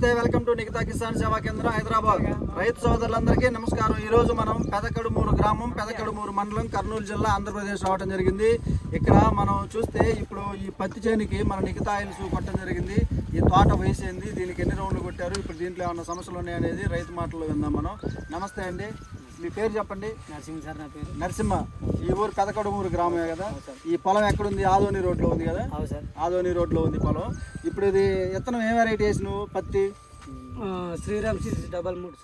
నమస్తే welcome to Nikhita Kisan సేవా కేంద్రం హైదరాబాద్. రైతు సోదరులందరికీ నమస్కారం. ఈ రోజు మనం పెదకడుమూరు గ్రామం పెదకడుమూరు మండలం కర్నూలు జిల్లా ఆంధ్రప్రదేశ్ రావడం జరిగింది. ఇక్కడ మనం చూస్తే ఇప్పుడు ఈ పత్తి చేనికి మన నిఖితా ఆయిల్స్ కొట్టడం జరిగింది. ఈ తోట వేసింది. దీనికి ఎన్ని రౌండ్లు కొట్టారు? ఇప్పుడు దీంట్లో ఏమైనా సమస్యలు ఉన్నాయనేది రైతు మాటల్లో విందాం మనం. నమస్తే అండి. మీ పేరు చెప్పండి? నరసింహ సార్ నా పేరు. నరసింహ. ఈ ఊరు పెదకడుమూరు గ్రామమే కదా? ఈ పొలం ఎక్కడుంది? ఆదోని రోడ్లో ఉంది కదా? ఆదోని రోడ్లో ఉంది పొలం. ఇప్పుడు ఇది విత్తనం ఏ వెరైటీ వేసి నువ్వు పత్తి? శ్రీరామ్ సిక్స్ డబల్ మూడు.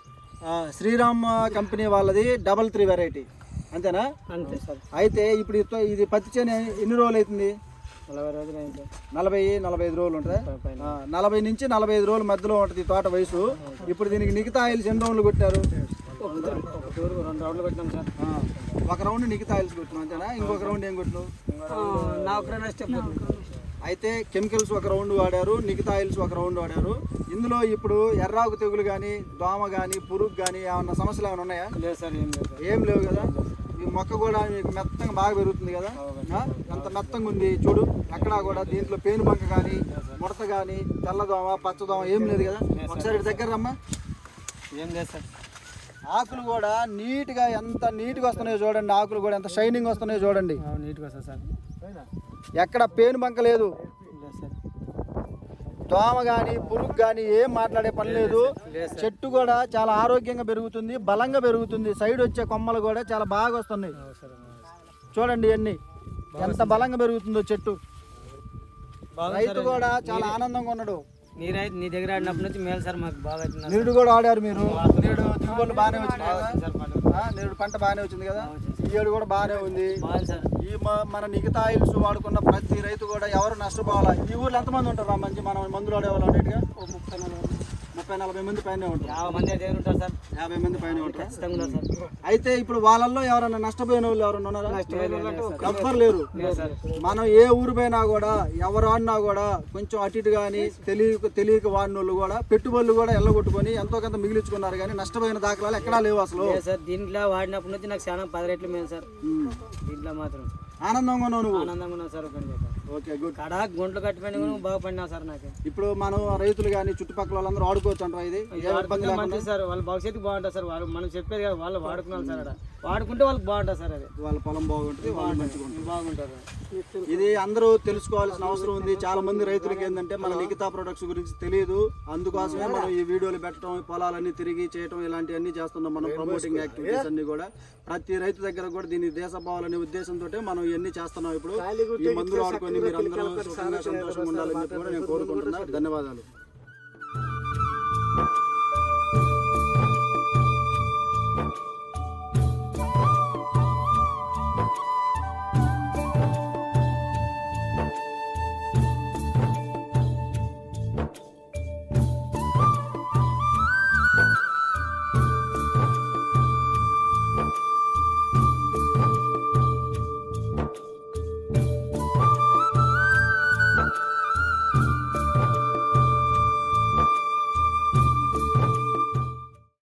శ్రీరామ్ కంపెనీ వాళ్ళది డబల్ త్రీ వెరైటీ. అంతేనా? అంతే. సార్. అయితే ఇప్పుడు ఇది పత్తి చేను ఎన్ని రోజులు అవుతుంది? నలభై రోజులు అయింది. నలభై నలభై ఐదు రోజులు ఉంటుందా? నలభై నుంచి నలభై ఐదు రోజుల మధ్యలో ఉంటుంది ఈ తోట వయసు. ఇప్పుడు దీనికి నిగితా ఆయిల్స్ ఎన్ని రౌండ్లు కొట్టారు ఒక టూర్ ఒక టూర్ రెండు రౌండ్లు కొట్టినాం సార్ ఆ, ఒక రౌండ్ నిగితా ఆయిల్స్ కొట్టినావు అంతేనా? ఇంకొక రౌండ్ ఏం కొట్టినావు? నా ఒక స్టెప్ అయితే కెమికల్స్ ఒక రౌండ్ వాడారు ఆయిల్స్ ఒక రౌండ్ వాడారు. ఇందులో ఇప్పుడు ఎర్రాకు తెగులు కానీ దోమ కానీ పురుగు కానీ ఏమన్నా సమస్యలు ఏమైనా ఉన్నాయా? లేదు సార్ ఏం లేదు ఏం లేవు కదా? ఈ మొక్క కూడా మీకు మెత్తంగా బాగా పెరుగుతుంది కదా? ఎంత మెత్తంగా ఉంది చూడు. ఎక్కడా కూడా దీంట్లో పేను బంక కానీ ముడత కానీ తెల్లదోమ పచ్చదోమ ఏం లేదు కదా? ఒకసారి దగ్గర రమ్మా. ఏం లేదు సార్. ఆకులు కూడా నీట్గా ఎంత నీట్గా వస్తున్నాయో చూడండి. ఆకులు కూడా ఎంత షైనింగ్ వస్తున్నాయో చూడండి. ఆ, నీట్గా వస్తుంది సార్. ఎక్కడ పేను బంక లేదు. లేదు సార్. దోమ కానీ పురుగు కానీ ఏం మాట్లాడే పని లేదు చెట్టు కూడా చాలా ఆరోగ్యంగా పెరుగుతుంది బలంగా పెరుగుతుంది. సైడ్ వచ్చే కొమ్మలు కూడా చాలా బాగా వస్తున్నాయి. చూడండి ఇవన్నీ. ఎంత బలంగా పెరుగుతుందో చెట్టు. రైతు కూడా చాలా ఆనందంగా ఉన్నాడు. నీరైతే నీ దగ్గర ఆడినప్పటి నుంచి మేలు సార్ మాకు బాగా నిరుడు కూడా ఆడారు మీరు. నేడు దిగుబడులు బాగానే వచ్చినాయి కదా? సార్ పంట. బాగానే వచ్చింది కదా? ఈ ఏడు కూడా బాగానే ఉంది. ఈ మన నిగతా ఆయిల్స్ వాడుకున్న ప్రతి రైతు కూడా ఎవరు నష్టపోవాలా? ఈ ఊర్లో ఎంతమంది ఉంటారు మంచి? మనం మందులు ఆడేవాళ్ళు అన్నిటిగా? ఒక ముప్పై నలభై ముప్పై నలభై మంది పైన ఉంటారు. యాభై మంది దగ్గర ఉంటారు సార్? యాభై మంది పైన ఉంటారు. ఖచ్చితంగా సార్. అయితే ఇప్పుడు వాళ్ళల్లో ఎవరైనా నష్టపోయిన వాళ్ళు ఎవరైనా ఉన్నారా? ఎవ్వరు లేరు. మనం ఏ ఊరు పోయినా కూడా ఎవరు ఆడినా కూడా కొంచెం అటు ఇటు కానీ తెలియక తెలియక వాడిన వాళ్ళు కూడా పెట్టుబడులు కూడా ఎల్లగొట్టుకొని ఎంతో కొంత మిగిలించుకున్నారు కానీ నష్టపోయిన దాఖలాలు ఎక్కడా లేవు అసలు. సార్. దీంట్లో వాడినప్పటి నుంచి నాకు చాలా పది రెట్లు మేలు సార్. దీంట్లో మాత్రం. ఆనందంగా ఉన్నావు నువ్వు. ఆనందంగా ఉన్నాను సార్ ఒక ఓకే గుడ్ కడా గుంట్లు కట్టిపోయినా కూడా బాగా పడినా సార్ నాకు. ఇప్పుడు మనం రైతులు కానీ చుట్టుపక్కల వాళ్ళందరూ ఆడుకోవచ్చు అంటారా ఇది మంచిది సార్ వాళ్ళ భవిష్యత్తు బాగుంటుంది సార్. వాళ్ళు మనం చెప్పేది కదా వాళ్ళు వాడుకున్నారు సార్ అక్కడ వాడుకుంటే వాళ్ళకి బాగుంటుంది సార్ అది. వాళ్ళ పొలం బాగుంటుంది వాళ్ళు మంచిగా బాగుంటారు ఇది అందరూ తెలుసుకోవాల్సిన అవసరం ఉంది. చాలా మంది రైతులకి ఏంటంటే మన లిఖితా ప్రొడక్ట్స్ గురించి తెలియదు. అందుకోసమే మనం ఈ వీడియోలు పెట్టడం పొలాలన్నీ తిరిగి చేయడం ఇలాంటివన్నీ చేస్తున్నాం మనం ప్రమోటింగ్ యాక్టివిటీస్ అన్ని కూడా. ప్రతి రైతు దగ్గర కూడా దీన్ని దేశపోవాలనే ఉద్దేశంతో మనం ఇవన్నీ చేస్తున్నాం ఇప్పుడు. ఈ మందులు ఆడుకొని మీరు అందరూ సుఖంగా సంతోషంగా ఉండాలని చెప్పి కూడా నేను కోరుకుంటున్నా. ధన్యవాదాలు.